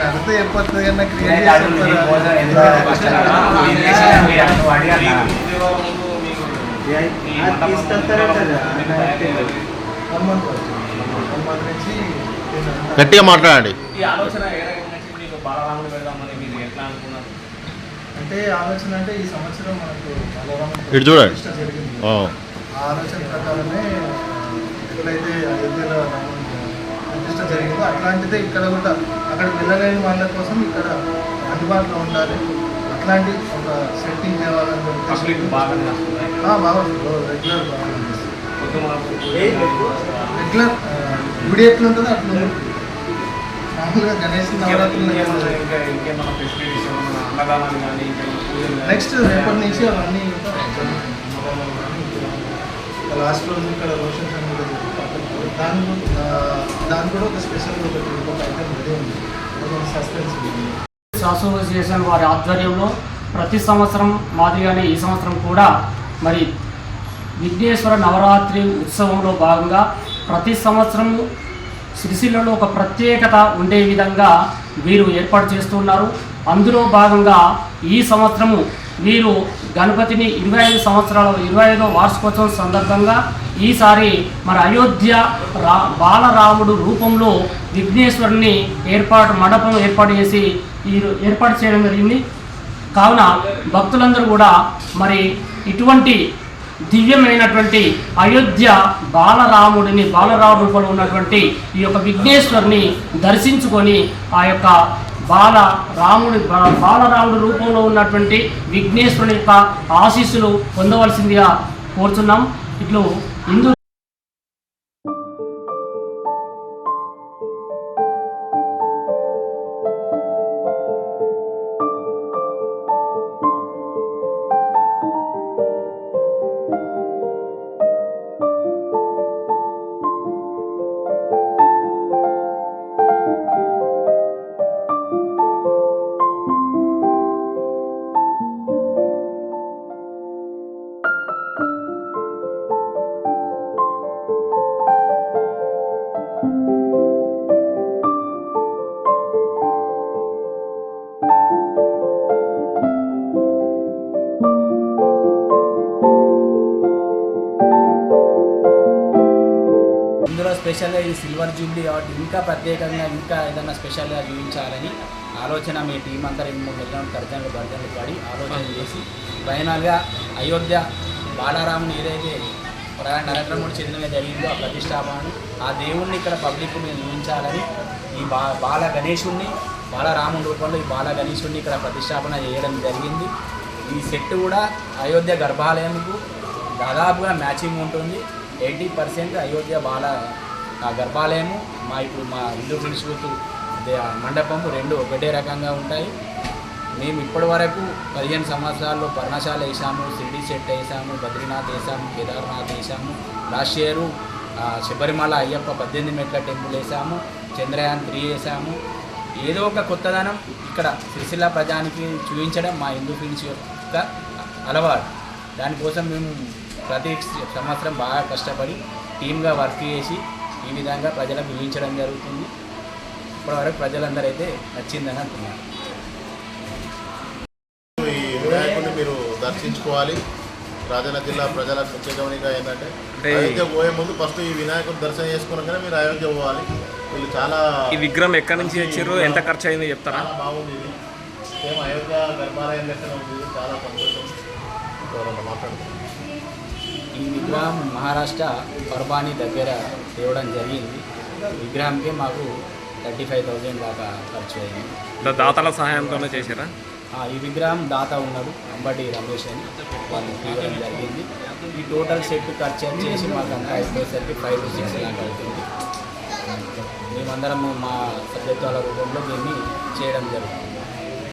అడిగితే చెప్పొస్తుంది క్రియేట్ గట్టిగా మాట్లాడండి. ఈ ఆలోచన ఏ రకంగా? మీకు బాలరాముడు పెడదామని మీరు ఎట్లా అనుకున్నారు? అంటే ఆలోచన అంటే ఈ సంవత్సరం మనకు ఇటు చూడండి. జరిగింది. ఆ, ఆ ఆలోచన ప్రకారమే ఎట్లయితే అయోధ్యలో ప్రతిష్ట జరిగిందో అట్లాంటిదే ఇక్కడ కూడా అక్కడ వెళ్ళలేని వాళ్ళ కోసం ఇక్కడ అందుబాటులో ఉండాలి. అట్లాంటి ఒక సెట్టింగ్ ఉద్దేశంతో- బాగా రెగ్యులర్ బాగా రెగ్యులర్ గుడి ఎట్లుంటుందో అట్లా. మామూలుగా గణేష్ నవరాత్రులు ఇంకా ఇంకేమైనా ఫెసిలిటీస్ ఏమైనా అన్నదానాలు కానీ? నెక్స్ట్ రేపటి నుంచి అవన్నీ లాస్ట్ రోజు ఇక్కడ రోషన్ దాని దాని కూడా ఒక స్పెషల్ ఒకటి ఒక ఐటమ్ రెడీ ఉంది. ఒక సస్పెన్స్ ఉంది. అసోసియేషన్ వారి ఆధ్వర్యంలో ప్రతి సంవత్సరం మాదిరిగానే ఈ సంవత్సరం కూడా మరి విఘ్నేశ్వర నవరాత్రి ఉత్సవంలో భాగంగా ప్రతి సంవత్సరం సిరిసిల్లలో ఒక ప్రత్యేకత ఉండే విధంగా వీరు ఏర్పాటు చేస్తున్నారు అందులో భాగంగా ఈ సంవత్సరము వీరు గణపతిని ఇరవై ఐదు సంవత్సరాల ఇరవై ఐదో వార్షికోత్సవం సందర్భంగా ఈసారి మరి అయోధ్య రా బాలరాముడు రూపంలో విఘ్నేశ్వరుని ఏర్పాటు మండపం ఏర్పాటు చేసి ఈ ఏర్పాటు చేయడం జరిగింది. కావున భక్తులందరూ కూడా మరి ఇటువంటి దివ్యమైనటువంటి అయోధ్య బాలరాముడిని బాలరాముడు రూపంలో ఉన్నటువంటి ఈ యొక్క విఘ్నేశ్వరుని దర్శించుకొని ఆ యొక్క బాల రాముడి బాలరాముడి రూపంలో ఉన్నటువంటి విఘ్నేశ్వరుని యొక్క ఆశీస్సులు పొందవలసిందిగా కోరుతున్నాం ఇట్లు హిందూ స్పెషల్గా ఇది సిల్వర్ జూబ్లీ కాబట్టి ఇంకా ప్రత్యేకంగా ఇంకా ఏదైనా స్పెషల్గా చూపించాలని ఆలోచన మీ టీం అంతా రెండు మూడు నెలలు తర్జనలు భర్జనలు పడి ఆలోచన చేసి ఫైనల్గా అయోధ్య బాలరాముని ఏదైతే ప్రధాని నరేంద్ర మోడీ చెందిన జరిగిందో ఆ ప్రతిష్టాపనను ఆ దేవుణ్ణి ఇక్కడ పబ్లిక్ చూపించాలని ఈ బా బాల గణేశుణ్ణి బాలరాముని రూపంలో ఈ బాల గణేశుణ్ణి ఇక్కడ ప్రతిష్టాపన చేయడం జరిగింది. ఈ సెట్ కూడా అయోధ్య గర్భాలయంకు దాదాపుగా మ్యాచింగ్ ఉంటుంది. ఎయిటీ పర్సెంట్ అయోధ్య బాల ఆ గర్భాలయము మా ఇప్పుడు మా హిందూ ఇన్స్టిట్యూట్ మండపము రెండు ఒకటే రకంగా ఉంటాయి. మేము ఇప్పటి వరకు పదిహేను సంవత్సరాల్లో పర్ణశాల వేసాము షిరిడి సెట్ వేసాము బద్రీనాథ్ వేసాము కేదార్నాథ్ వేసాము. లాస్ట్ ఇయర్ శబరిమల అయ్యప్ప పద్దెనిమిది మెట్ల టెంపుల్ వేసాము చంద్రయాన్ త్రీ వేసాము. ఏదో ఒక కొత్తదనం ఇక్కడ సిరిసిల్ల ప్రజానికి చూపించడం మా హిందూ ఫిల్మ్స్ యొక్క అలవాటు. దానికోసం మేము ప్రతి సంవత్సరం బాగా కష్టపడి టీమ్గా వర్క్ చేసి ఈ విధంగా ప్రజలకు చూపించడం జరుగుతుంది. ఇప్పటివరకు ప్రజలందరూ అయితే నచ్చిందని అంటున్నారు. ఈ వినాయకుడిని మీరు దర్శించుకోవాలి. రాజన్న జిల్లా ప్రజల గమనిక ఏంటంటే అయోధ్య పోయే ముందు ఫస్ట్ ఈ వినాయకుడు దర్శనం చేసుకున్నాకనే మీరు అయోధ్య పోవాలి. వీళ్ళు చాలా ఈ విగ్రహం ఎక్కడి నుంచి వచ్చారు ఎంత ఖర్చు అయింది చెప్తారా? చాలా బాగుంది ఇది. సేమ్ అయోధ్య గర్భాలయం లెక్కన ఉంది. చాలా సంతోషం. మాట్లాడుతున్నారు ఈ విగ్రహం మహారాష్ట్ర పర్బాని దగ్గర తేవడం జరిగింది. విగ్రహంకే మాకు థర్టీ ఫైవ్ థౌజండ్ దాకా ఖర్చు అయింది దాతల సహాయంతోనే చేశారా? ఆ, ఈ విగ్రహం దాత ఉన్నాడు అంబటి రమేష్ అని వాళ్ళు తీయడం జరిగింది. ఈ టోటల్ సెట్ ఖర్చు వచ్చేసి మాకు అంతా అయిపోయేసరికి ఫైవ్ టు సిక్స్ లాక్ అవుతుంది. మేమందరం మా సభ్యత్వాల రూపంలో దీన్ని చేయడం జరుగుతుంది.